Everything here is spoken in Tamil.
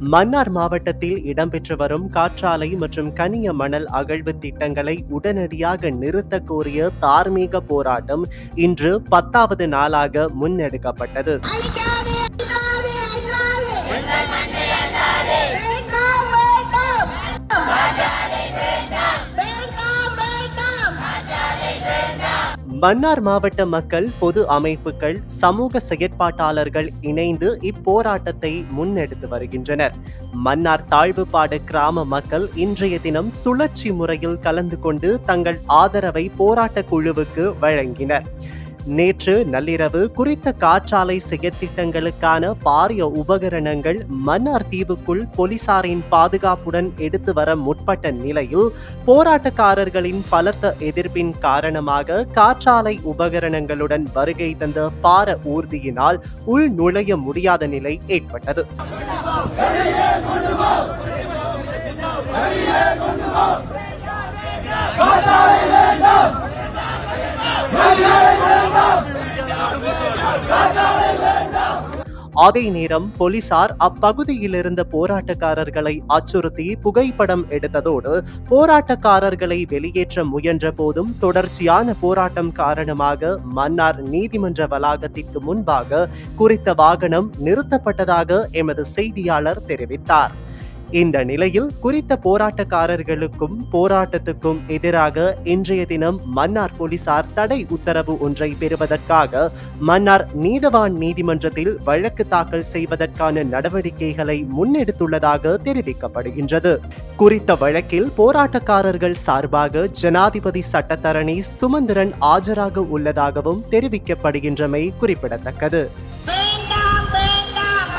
மன்னார் மாவட்டத்தில் இடம்பெற்று வரும் காற்றாலை மற்றும் கனிய மணல் அகழ்வு திட்டங்களை உடனடியாக நிறுத்த கோரிய தார்மீக போராட்டம் இன்று பத்தாவது நாளாக முன்னெடுக்கப்பட்டது. மன்னார் மாவட்ட மக்கள் பொது அமைப்புகள் சமூக செயற்பாட்டாளர்கள் இணைந்து இப்போராட்டத்தை முன்னெடுத்து வருகின்றனர். மன்னார் தாழ்வுபாடு கிராம மக்கள் இன்றைய தினம் சுழற்சி முறையில் கலந்து கொண்டு தங்கள் ஆதரவை போராட்ட குழுவுக்கு வழங்கினர். நேற்று நள்ளிரவு குறித்த காற்றாலை செயற்திட்டங்களுக்கான பாரிய உபகரணங்கள் மன்னார் தீவுக்குள் போலீசாரின் பாதுகாப்புடன் எடுத்து வர முற்பட்ட நிலையில் போராட்டக்காரர்களின் பலத்த எதிர்ப்பின் காரணமாக காற்றாலை உபகரணங்களுடன் வருகை தந்த பார ஊர்தியினால் உள் நுழைய முடியாத நிலை ஏற்பட்டது. அதே நேரம் போலீசார் அப்பகுதியில் இருந்த போராட்டக்காரர்களை அச்சுறுத்தி புகைப்படம் எடுத்ததோடு போராட்டக்காரர்களை வெளியேற்ற முயன்ற போதும் தொடர்ச்சியான போராட்டம் காரணமாக மன்னார் நீதிமன்ற வளாகத்திற்கு முன்பாக குறித்த வாகனம் நிறுத்தப்பட்டதாக எமது செய்தியாளர் தெரிவித்தார். இந்த நிலையில் குறித்த போராட்டக்காரர்களுக்கும் போராட்டத்துக்கும் எதிராக இன்றைய தினம் மன்னார் போலீசார் தடை உத்தரவு ஒன்றை பெறுவதற்காக மன்னார் நீதவான் நீதிமன்றத்தில் வழக்கு தாக்கல் செய்வதற்கான நடவடிக்கைகளை முன்னெடுத்துள்ளதாக தெரிவிக்கப்படுகின்றது. குறித்த வழக்கில் போராட்டக்காரர்கள் சார்பாக ஜனாதிபதி சட்டத்தரணி சுமந்திரன் ஆஜராக உள்ளதாகவும் தெரிவிக்கப்படுகின்றமை குறிப்பிடத்தக்கது. வேண்டாம் வேண்டாம்.